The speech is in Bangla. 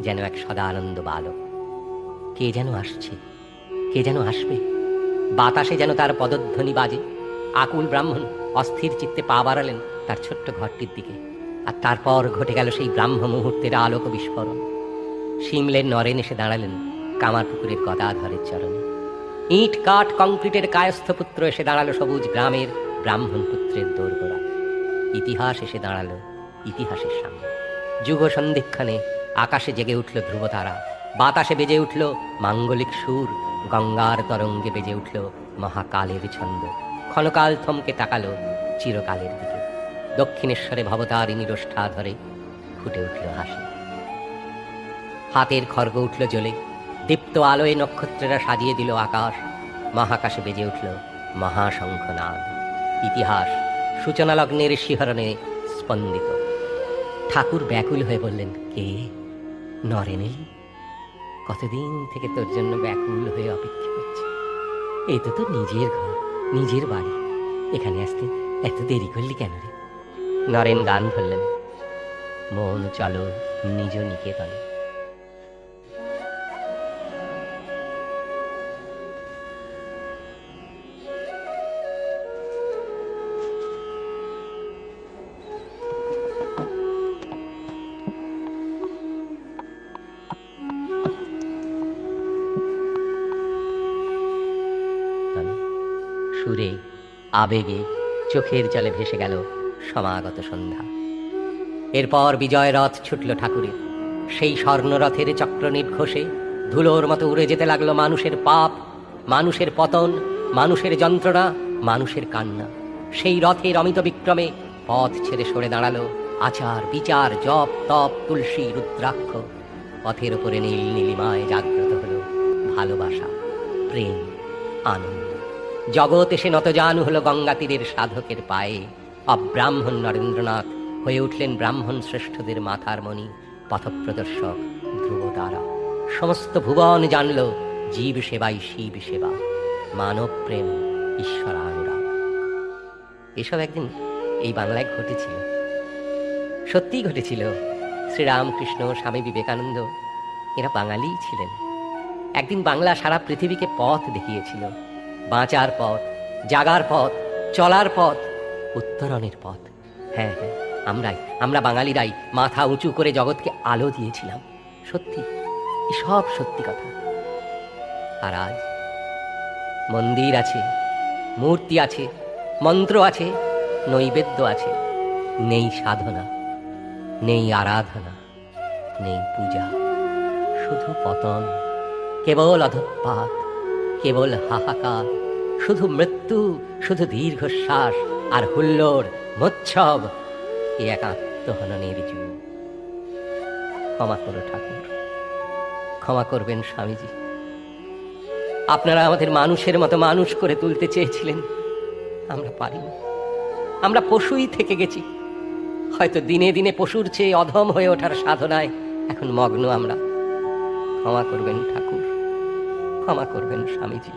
যেন এক সদানন্দ বালক। কে যেন আসছে? কে যেন আসবে? বাতাসে যেন তার পদধ্বনি বাজে। আকুল ব্রাহ্মণ অস্থির চিত্তে পা বাড়ালেন তার ছোট্ট ঘরটির দিকে। আর তারপর ঘটে গেল সেই ব্রাহ্ম মুহূর্তের আলোক বিস্ফোরণ। শিমলের নরেন এসে দাঁড়ালেন কামার কামারপুকুরের গদাধরের চরণে। ইট, কাঠ, কংক্রিটের কায়স্থ পুত্র এসে দাঁড়াল সবুজ গ্রামের ব্রাহ্মণ পুত্রের দোরগোড়া ইতিহাস এসে দাঁড়াল ইতিহাসের সামনে। যুগ সন্ধিক্ষণে আকাশে জেগে উঠল ধ্রুবতারা। বাতাসে বেজে উঠল মাঙ্গলিক সুর, গঙ্গার তরঙ্গে বেজে উঠল মহাকালের ছন্দ। ক্ষণকাল থমকে তাকালো চিরকালের দিকে। দক্ষিণেশ্বরে ভবতারিণী রোষ্ঠা ধরে ফুটে উঠল হাসি। হাতের খর্গ উঠল জ্বলে, দীপ্ত আলোয় নক্ষত্রেরা সাজিয়ে দিল আকাশ। মহাকাশে বেজে উঠল মহাশঙ্খনাদ। ইতিহাস সূচনা লগ্নের শিহরণে স্পন্দিত। ঠাকুর ব্যাকুল হয়ে বললেন, কে? নরেন কতদিন থেকে তোর জন্য ব্যাকুল হয়ে অপেক্ষা করছি? এ তো তোর নিজের ঘর, নিজের বাড়ি। এখানে আসতে এত দেরি করলি কেন রে? নরেন গান ধরলেন। মন চলো নিজ নিকেতনে। সুরে, আবেগে চোখের জলে ভেসে গেল সমাগত সন্ধ্যা। এরপর বিজয় রথ ছুটল ঠাকুরের। সেই স্বর্ণরথের চক্র নির্ঘোষে ধুলোর মতো উড়ে যেতে লাগল মানুষের পাপ, মানুষের পতন, মানুষের যন্ত্রণা, মানুষের কান্না। সেই রথের অমিত বিক্রমে পথ ছেড়ে সরে দাঁড়াল আচার, বিচার, জপ, তপ, তুলসী, রুদ্রাক্ষ। পথের ওপরে নীল নীলিমায় জাগ্রত হলো ভালোবাসা, প্রেম, আনন্দ। জগৎ এসে নতজানু হলো গঙ্গা তীরের সাধকের পায়ে। অব্রাহ্মণ নরেন্দ্রনাথ হয়ে উঠলেন ব্রাহ্মণ শ্রেষ্ঠদের মাথার মণি, পথপ্রদর্শক ধ্রুব তারা সমস্ত ভুবন জানল, জীব সেবাই শিব সেবা, মানব প্রেম ঈশ্বর অনুরাগ এসব একদিন এই বাংলায় ঘটেছিল। সত্যিই ঘটেছিল। শ্রীরামকৃষ্ণ, স্বামী বিবেকানন্দ, এরা বাঙালিই ছিলেন। একদিন বাংলা সারা পৃথিবীকে পথ দেখিয়েছিল। বাঁচার পথ, জাগার পথ, চলার পথ, উত্তরণের পথ। হ্যাঁ হ্যাঁ আমরাই, আমরা বাঙালিরাই মাথা উঁচু করে জগৎকে আলো দিয়েছিলাম। সত্যি সব সত্যি কথা। আর আজ মন্দির আছে, মূর্তি আছে, মন্ত্র আছে, নৈবেদ্য আছে, নেই সাধনা, নেই আরাধনা, নেই পূজা, শুধু পতন, কেবল অধপাত। কেবল হাহাকার। শুধু মৃত্যু, শুধু দীর্ঘশ্বাস আর হুল্লোড়, মোচ্ছব। এ এক আত্মহননের যুগ। ক্ষমা করো ঠাকুর। ক্ষমা করবেন স্বামীজি। আপনারা আমাদের মানুষের মতো মানুষ করে তুলতে চেয়েছিলেন। আমরা পারিনি। আমরা পশুই থেকে গেছি। হয়তো দিনে দিনে পশুর চেয়ে অধম হয়ে ওঠার সাধনায় এখন মগ্ন আমরা। ক্ষমা করবেন ঠাকুর। ক্ষমা করবেন স্বামীজি।